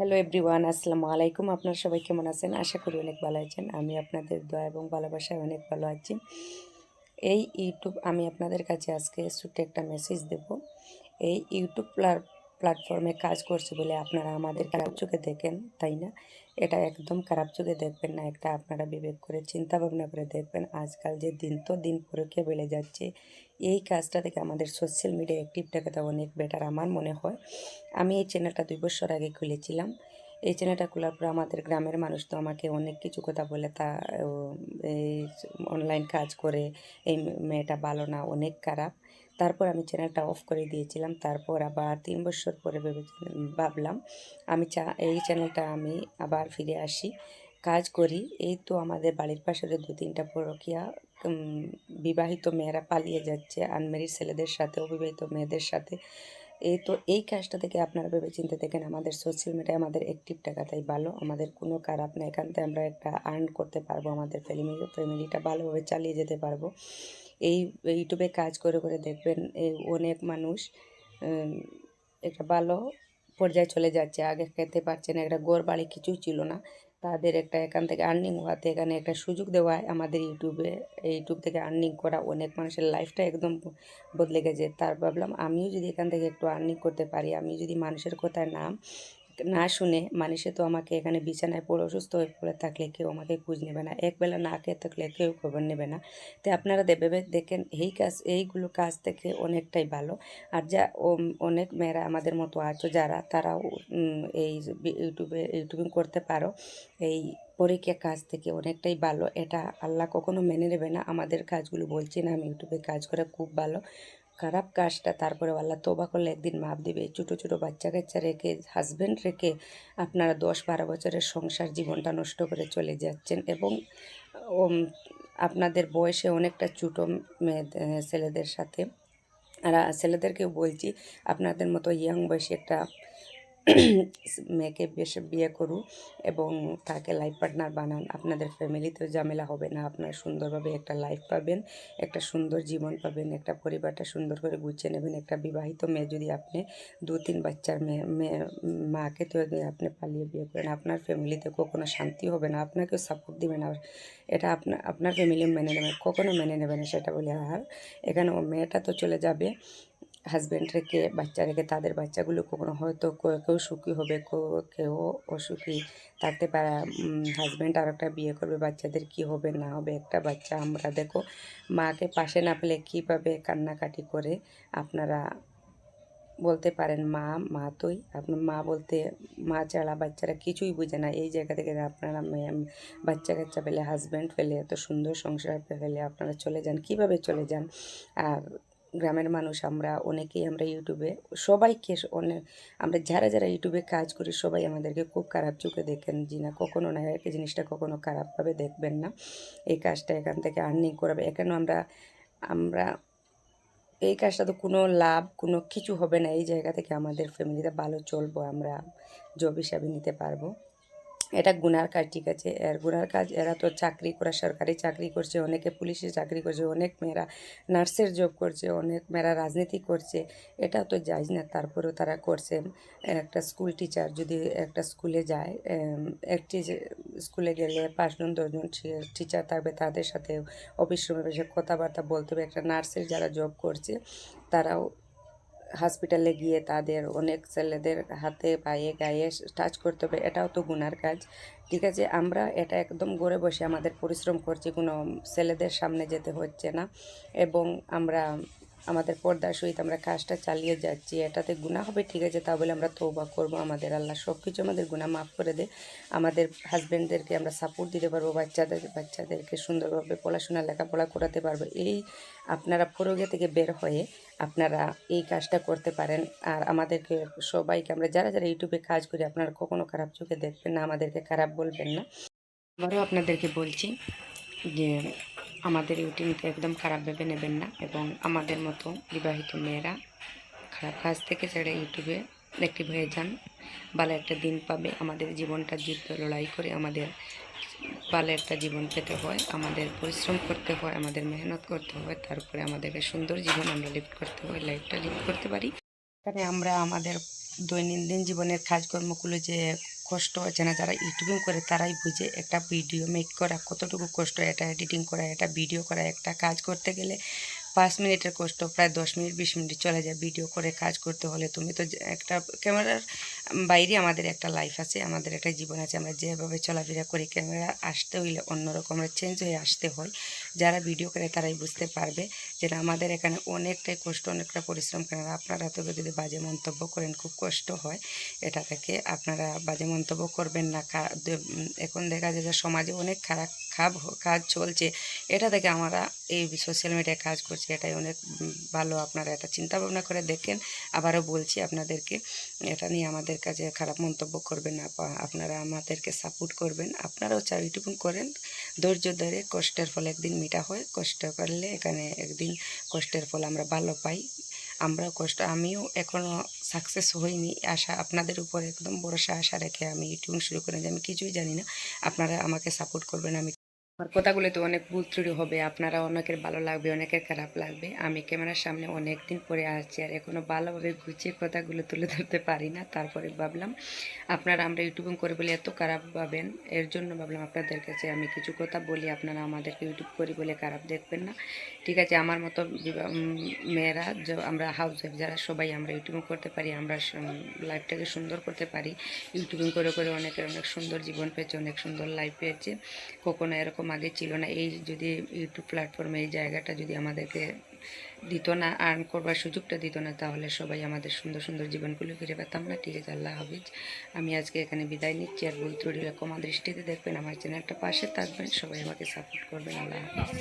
Hello everyone আসসালামু আলাইকুম আপনারা সবাই কেমন আছেন? আশা করি অনেক ভালো আছেন। আমি আপনাদের দোয়া এবং ভালোবাসায় অনেক ভালো আছি। এই ইউটিউব আমি আপনাদের কাছে আজকে ছোট্ট একটা মেসেজ দেব। এই ইউটিউব প্ল্যাটফর্মে কাজ করছে বলে আপনারা আমাদের খারাপ চোখে দেখেন, তাই না? এটা একদম খারাপ চোখে দেখবেন না, একটা আপনারা বিবেক করে চিন্তা ভাবনা করে দেখবেন। আজকাল যে দিন তো দিন পরীক্ষা বেড়ে যাচ্ছে, এই কাজটা থেকে আমাদের সোশ্যাল মিডিয়া অ্যাক্টিভটাকে তো অনেক বেটার আমার মনে হয়। আমি এই চ্যানেলটা দুই বছর আগে খুলেছিলাম। এই চ্যানেলটা খোলার পর আমাদের গ্রামের মানুষ তো আমাকে অনেক কিছু কথা বলে। তা এই অনলাইন কাজ করে, এই মেয়েটা ভালো না, অনেক খারাপ। তারপর আমি চ্যানেলটা অফ করে দিয়েছিলাম। তারপর আবার তিন বছর পরে ভেবে ভাবলাম, আমি চা, এই চ্যানেলটা আমি আবার ফিরে আসি, কাজ করি। এই তো আমাদের বাড়ির পাশে দু তিনটা পরকিয়া বিবাহিত মেয়েরা পালিয়ে যাচ্ছে। আনমেরিড ছেলেদের সাথে, অবিবাহিত মেয়েদের সাথে। এই তো এই কাজটা থেকে আপনারা ভেবে চিন্তে দেখেন আমাদের সোশ্যাল মিডিয়ায় আমাদের অ্যাক্টিভ টাকাটাই ভালো। আমাদের কোনো খারাপ না, এখান থেকে আমরা একটা আর্ন করতে পারব, আমাদের ফ্যামিলি ফ্যামিলিটা ভালোভাবে চালিয়ে যেতে পারব। এই ইউটিউবে কাজ করে করে দেখবেন, এই অনেক মানুষ একটা ভালো পর্যায়ে চলে যাচ্ছে। আগে খেতে পারছে না একটা গোর বাড়ি কিছুই ছিল না। তাদের একটা এখান থেকে আর্নিং হওয়াতে এখানে একটা সুযোগ দেওয়ায় আমাদের ইউটিউবে, ইউটিউব থেকে আর্নিং করা অনেক মানুষের লাইফটা একদম বদলে গেছে। তার ভাবলাম আমিও যদি এখান থেকে একটু আর্নিং করতে পারি আমি যদি মানুষের কথায় না না শুনে মানুষে তো আমাকে এখানে বিছানায় পড়ে অসুস্থ হয়ে পড়ে থাকলে কেউ আমাকে খোঁজ নেবে না। একবেলা না খেয়ে থাকলে কেউ খবর নেবে না। তো আপনারা দেবে দেখেন, এই কাজ, এইগুলো কাজ থেকে অনেকটাই ভালো। আর যা অনেক মেয়েরা আমাদের মতো আছো যারা, তারাও এই ইউটিউবে, ইউটিউবিং করতে পারো। এই পরীক্ষা কাজ থেকে অনেকটাই ভালো। এটা আল্লাহ কখনো মেনে নেবে না। আমাদের কাজগুলো বলছি না, আমি ইউটিউবে কাজ করে খুব ভালো। খারাপ কাজটা তারপরে আল্লাহ তোবা করলে একদিন মাপ দিবে। ছোটো ছোটো বাচ্চা কাচ্চা রেখে হাজব্যান্ড রেখে আপনারা দশ বারো বছরের সংসার জীবনটা নষ্ট করে চলে যাচ্ছেন এবং আপনাদের বয়সে অনেকটা ছোটো মেয়ে ছেলেদের সাথে। আর, ছেলেদেরকেও বলছি, আপনাদের মতো ইয়াং বয়সে একটা মেয়েকে বেশ বিয়ে করুন এবং তাকে লাইফ পার্টনার বানান। আপনাদের ফ্যামিলিতেও ঝামেলা হবে না। আপনারা সুন্দরভাবে একটা লাইফ পাবেন, একটা সুন্দর জীবন পাবেন, একটা পরিবারটা সুন্দর করে গুছিয়ে নেবেন, একটা বিবাহিত মেয়ে যদি আপনি, দু তিন বাচ্চার মেয়ে মেয়ে, মাকে তো আপনি পালিয়ে বিয়ে করেন। আপনার ফ্যামিলিতে কখনো শান্তি হবে না। আপনাকেও সাপোর্ট দিবে না। এটা আপনার আপনার ফ্যামিলি মেনে নেবে, কখনো মেনে নেবে না সেটা বলে আর। এখানে মেয়েটা তো চলে যাবে। হাজব্যান্ড রেখে বাচ্চা রেখে তাদের বাচ্চাগুলো কখনো হয়তো কেউ- সুখী হবে, কেউ- অসুখী থাকতে পারে। হাজব্যান্ড আর একটা বিয়ে করবে, বাচ্চাদের কি হবে, না হবে? একটা বাচ্চা আমরা দেখো, মাকে পাশে না পেলে কীভাবে কান্নাকাটি করে আপনারা বলতে পারেন, মা মা তোই? আপনার মা বলতে, মা ছাড়া বাচ্চারা কিছুই বুঝে না। এই জায়গা থেকে আপনারা বাচ্চা কাচ্চা পেলে হাজব্যান্ড পেলে, এত সুন্দর সংসার পেলে আপনারা চলে যান। কীভাবে চলে যান? আর গ্রামের মানুষ আমরা, অনেকেই আমরা ইউটিউবে সবাইকে অনেক আমরা যারা যারা ইউটিউবে কাজ করি, সবাই আমাদেরকে খুব খারাপ চোখে দেখেন জি না, কখনো না এই জিনিসটা কখনো খারাপভাবে দেখবেন না। এই কাজটা এখান থেকে আর্নিং করাবে। এখানেও আমরা আমরা এই কাজটা তো কোনো লাভ, কোনো কিছু হবে না। এই জায়গা থেকে আমাদের ফ্যামিলিতে ভালো চলবো, আমরা জব হিসাবে নিতে পারব। এটা গুনার কাজ, ঠিক আছে? এর গুনার কাজ, এরা তো চাকরি করে, সরকারি চাকরি করছে, অনেকে পুলিশে চাকরি করছে, অনেক মেয়েরা নার্সের জব করছে, অনেক মেয়েরা রাজনীতি করছে। এটা তো যাই না, তারপরেও তারা করছে। একটা স্কুল টিচার যদি একটা স্কুলে যায় একটি স্কুলে গেলে পাঁচজন দশজন টিচার থাকবে, তাদের সাথে অফিস রুমে বসে কথাবার্তা বলতে হবে। একটা নার্সের যারা জব করছে, তারাও হসপিটালে গিয়ে তাদের অনেক ছেলেদের হাতে, পায়ে, গায়ে টাচ করতে হবে, এটাও তো গুনার কাজ। ঠিক আছে, আমরা এটা একদম গড়ে বসে আমাদের পরিশ্রম করছি, কোনো ছেলেদের সামনে যেতে হচ্ছে না। এবং আমরা আমাদের পর্দার সহিত আমরা কাজটা চালিয়ে যাচ্ছি, এটাতে গুণা হবে, ঠিক আছে, তা বলে আমরা তৌবা করব। আমাদের আল্লাহ সব কিছু আমাদের গুণা মাফ করে দে। আমাদের হাজব্যান্ডদেরকে আমরা সাপোর্ট দিতে পারব, বাচ্চাদের, বাচ্চাদেরকে সুন্দরভাবে পড়াশোনা, লেখাপড়া করাতে পারব। এই আপনারা ফরগে থেকে বের হয়ে আপনারা এই কাজটা করতে পারেন। আর আমাদেরকে সবাইকে আমরা যারা যারা ইউটিউবে কাজ করি, আপনারা কখনো খারাপ চোখে দেখবেন না, আমাদেরকে খারাপ বলবেন না। আবারও আপনাদেরকে বলছি যে আমাদের ইউটিউবকে একদম খারাপ ভেবে নেবেন না এবং আমাদের মতো বিবাহিত মেয়েরা খারাপ কাজ থেকে ছেড়ে ইউটিউবে অ্যাক্টিভ হয়ে যান। ভালো একটা দিন পাবে, আমাদের জীবনটা জিতবে লড়াই করে আমাদের ভালো একটা জীবন পেতে হয়, আমাদের পরিশ্রম করতে হয়, আমাদের মেহনত করতে হয়, তারপরে আমাদেরকে সুন্দর জীবন আমরা লিড করতে হয় লাইফটা লিড করতে পারি। এখানে আমরা আমাদের দৈনন্দিন জীবনের কাজকর্মগুলো যে কষ্ট হচ্ছে না। যারা ইউটিউবিং করে তারাই বুঝে একটা ভিডিও মেক করা কতটুকু কষ্ট, এটা এডিটিং করা, এটা ভিডিও করা, একটা কাজ করতে গেলে পাঁচ মিনিটের কষ্ট প্রায় দশ মিনিট, বিশ মিনিট চলে যায় ভিডিও করে কাজ করতে হলে। তুমি তো একটা ক্যামেরার বাইরে আমাদের একটা লাইফ আছে, আমাদের একটা জীবন আছে। আমরা যেভাবে চলাফেরা করি, ক্যামেরা আসতে হইলে অন্যরকম চেঞ্জ হয়ে আসতে হয়। যারা ভিডিও করে তারাই বুঝতে পারবে যে আমাদের এখানে অনেকটাই কষ্ট, অনেকটা পরিশ্রম করেন আপনারা তো যদি বাজে মন্তব্য করেন, খুব কষ্ট হয়। এটা থেকে আপনারা বাজে মন্তব্য করবেন না। এখন দেখা যায় যে সমাজে অনেক খারাপ খাব, কাজ চলছে। এটা থেকে আমরা এই সোশ্যাল মিডিয়ায় কাজ করছি, এটাই অনেক ভালো। আপনারা এটা চিন্তা ভাবনা করে দেখেন। আবারও বলছি আপনাদেরকে, এটা নিয়ে আমাদের কাছে খারাপ মন্তব্য করবেন না। আপনারা আমাদেরকে সাপোর্ট করবেন। আপনারাও চাও ইউটিউব করেন। ধৈর্য ধরে কষ্টের ফল একদিন মিটা হয়। কষ্ট করলে এখানে একদিন কষ্টের ফল আমরা ভালো পাই। আমরা কষ্ট, আমিও এখনও সাকসেস হইনি। আশা, আপনাদের উপর একদম ভরসা, আশা রেখে আমি ইউটিউব শুরু করেছি। আমি কিছুই জানি না। আপনারা আমাকে সাপোর্ট করবেন, আমি আমার কথাগুলো তো অনেক ভুল ত্রুটি হবে, আপনারা অনেকের ভালো লাগবে, অনেকের খারাপ লাগবে। আমি ক্যামেরার সামনে অনেক দিন পরে আসছি আর এখনও ভালোভাবে গুছিয়ে কথাগুলো তুলে ধরতে পারি না। তারপরে ভাবলাম, আপনারা আমরা ইউটিউবিং করে বলে এত খারাপ পাবেন এর জন্য ভাবলাম আপনাদের কাছে আমি কিছু কথা বলি, আপনারা আমাদেরকে ইউটিউব করি বলে খারাপ দেখবেন না। ঠিক আছে, আমার মতো মেয়েরা আমরা হাউস ওয়াইফ যারা, সবাই আমরা ইউটিউবিং করতে পারি, আমরা লাইফটাকে সুন্দর করতে পারি। ইউটিউবিং করে করে অনেকের অনেক সুন্দর জীবন পেয়েছে, অনেক সুন্দর লাইফ পেয়েছে। কখনো এরকম আগে ছিল না। এই যদি ইউটিউব প্ল্যাটফর্মে এই জায়গাটা যদি আমাদেরকে দিত না আর্ন করবার সুযোগটা দিত না, তাহলে সবাই আমাদের সুন্দর সুন্দর জীবনগুলো ফিরে পেতাম না। ঠিক আছে, আল্লাহ হাফিজ। আমি আজকে এখানে বিদায় নিচ্ছি। আর ভুল ত্রুটি ক্ষমা দৃষ্টিতে দেখবেন, আমার চ্যানেলটা পাশে থাকবেন। সবাই আমাকে সাপোর্ট করবেন। আল্লাহ হাফিজ।